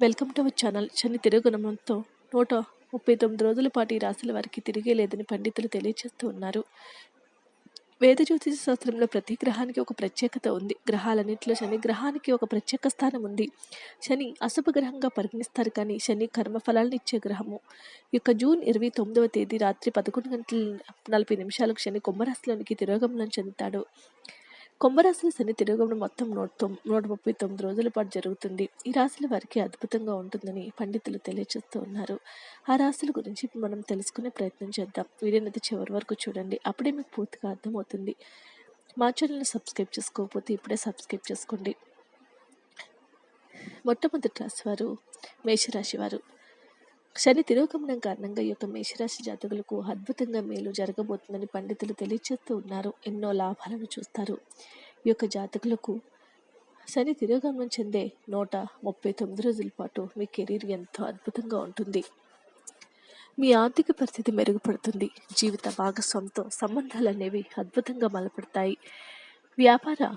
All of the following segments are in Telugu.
Welcome to our channel. శని తిరుగుణమంతో నూట ముప్పై తొమ్మిది రోజుల పాటు ఈ రాశుల వారికి తిరిగే లేదని పండితులు తెలియజేస్తూ ఉన్నారు. వేద జ్యోతిష శాస్త్రంలో ప్రతి గ్రహానికి ఒక ప్రత్యేకత ఉంది. గ్రహాలన్నింటిలో శని గ్రహానికి ఒక ప్రత్యేక స్థానం ఉంది. శని అశుభ గ్రహంగా పరిగణిస్తారు కానీ శని కర్మఫలాలను ఇచ్చే గ్రహము. యొక్క జూన్ ఇరవై తొమ్మిదవ తేదీ రాత్రి పదకొండు గంటల నలభై నిమిషాలకు శని కుంభరాశిలోనికి తిరోగమనం చెందుతాడు. కుంభరాశుల శని తిరగడం మొత్తం నూట నూట ముప్పై తొమ్మిది రోజుల పాటు జరుగుతుంది. ఈ రాశుల వారికి అద్భుతంగా ఉంటుందని పండితులు తెలియజేస్తూ ఉన్నారు. ఆ రాశుల గురించి మనం తెలుసుకునే ప్రయత్నం చేద్దాం. వీడియోనైతే చివరి వరకు చూడండి. అప్పుడే మీకు పూర్తిగా అర్థమవుతుంది. మా ఛానల్ని సబ్స్క్రైబ్ చేసుకోకపోతే ఇప్పుడే సబ్స్క్రైబ్ చేసుకోండి. మొట్టమొదటి రాశివారు మేషరాశివారు మేషరాశి వారు. శని తిరోగమనం కారణంగా ఈ యొక్క మేషరాశి జాతకులకు అద్భుతంగా మేలు జరగబోతుందని పండితులు తెలియజేస్తూ ఉన్నారు. ఎన్నో లాభాలను చూస్తారు. ఈ యొక్క జాతకులకు శని తిరోగమనం చెందే నూట ముప్పై తొమ్మిది రోజుల పాటు మీ కెరీర్ ఎంతో అద్భుతంగా ఉంటుంది. మీ ఆర్థిక పరిస్థితి మెరుగుపడుతుంది. జీవిత భాగస్వామితో సంబంధాలు అనేవి అద్భుతంగా బలపడతాయి. వ్యాపార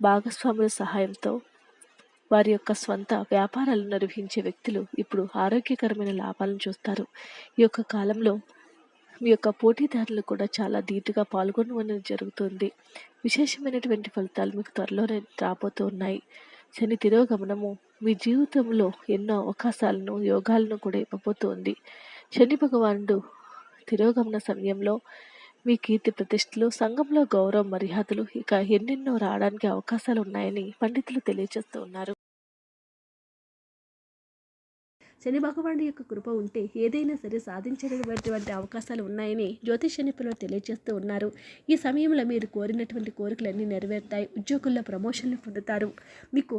భాగస్వాముల సహాయంతో వారి యొక్క స్వంత వ్యాపారాలు నిర్వహించే వ్యక్తులు ఇప్పుడు ఆరోగ్యకరమైన లాభాలను చూస్తారు. ఈ యొక్క కాలంలో మీ యొక్క పోటీదారులు కూడా చాలా ధీటుగా పాల్గొనడం జరుగుతుంది. విశేషమైనటువంటి ఫలితాలు మీకు త్వరలోనే రాబోతూ ఉన్నాయి. శని తిరోగమనము మీ జీవితంలో ఎన్నో అవకాశాలను యోగాలను కూడా ఇవ్వబోతోంది. శని భగవానుడు తిరోగమన సమయంలో మీ కీర్తి ప్రతిష్టలు సంఘంలో గౌరవ మర్యాదలు ఇక ఎన్నెన్నో రావడానికి అవకాశాలు ఉన్నాయని పండితులు తెలియజేస్తూ ఉన్నారు. శని భగవానుడి యొక్క కృప ఉంటే ఏదైనా సరే సాధించేటటువంటి అవకాశాలు ఉన్నాయని జ్యోతిష నిపుణులు తెలియజేస్తూ ఉన్నారు. ఈ సమయంలో మీరు కోరినటువంటి కోరికలన్నీ నెరవేరుతాయి. ఉద్యోగుల్లో ప్రమోషన్లు పొందుతారు. మీకు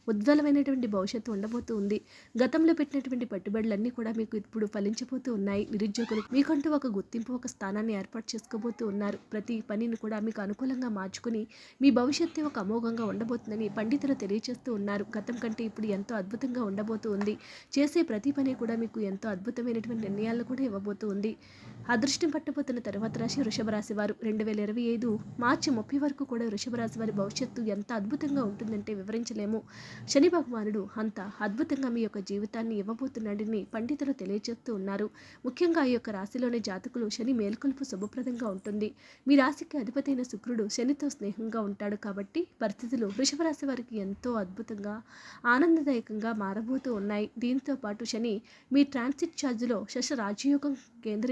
ఉజ్వలమైనటువంటి భవిష్యత్తు ఉండబోతూ ఉంది. గతంలో పెట్టినటువంటి పెట్టుబడులన్నీ కూడా మీకు ఇప్పుడు ఫలించబోతూ ఉన్నాయి. నిరుద్యోగులు మీకంటూ ఒక గుర్తింపు ఒక స్థానాన్ని ఏర్పాటు చేసుకోబోతూ ఉన్నారు. ప్రతి పనిని కూడా మీకు అనుకూలంగా మార్చుకుని మీ భవిష్యత్తు ఒక అమోఘంగా ఉండబోతుందని పండితులు తెలియజేస్తూ ఉన్నారు. గతం కంటే ఇప్పుడు ఎంతో అద్భుతంగా ఉండబోతూ ఉంది. చేసే ప్రతి పని కూడా మీకు ఎంతో అద్భుతమైనటువంటి నిర్ణయాలు కూడా ఇవ్వబోతూ ఉంది. అదృష్టం పట్టబోతున్న తర్వాత రాశి వృషభ రాశి వారు రెండు వేల ఇరవై ఐదు మార్చి ముప్పై వరకు కూడా వృషభ రాశి వారి భవిష్యత్తు ఎంత అద్భుతంగా ఉంటుందంటే వివరించలేము. శని భగవానుడు అంత అద్భుతంగా మీ యొక్క జీవితాన్ని ఇవ్వబోతున్నాడని పండితులు తెలియజేస్తూ ఉన్నారు. ముఖ్యంగా ఈ యొక్క రాశిలోని జాతకులు శని మేల్కొల్పు శుభప్రదంగా ఉంటుంది. మీ రాశికి అధిపతైన శుక్రుడు శనితో స్నేహంగా ఉంటాడు కాబట్టి పరిస్థితులు వృషభ రాశి వారికి ఎంతో అద్భుతంగా ఆనందదాయకంగా మారబోతూ ఉన్నాయి. దీంతో పాటు శని మీ ట్రాన్సిట్ ఛార్జ్లో శశ రాజయోగం కేంద్ర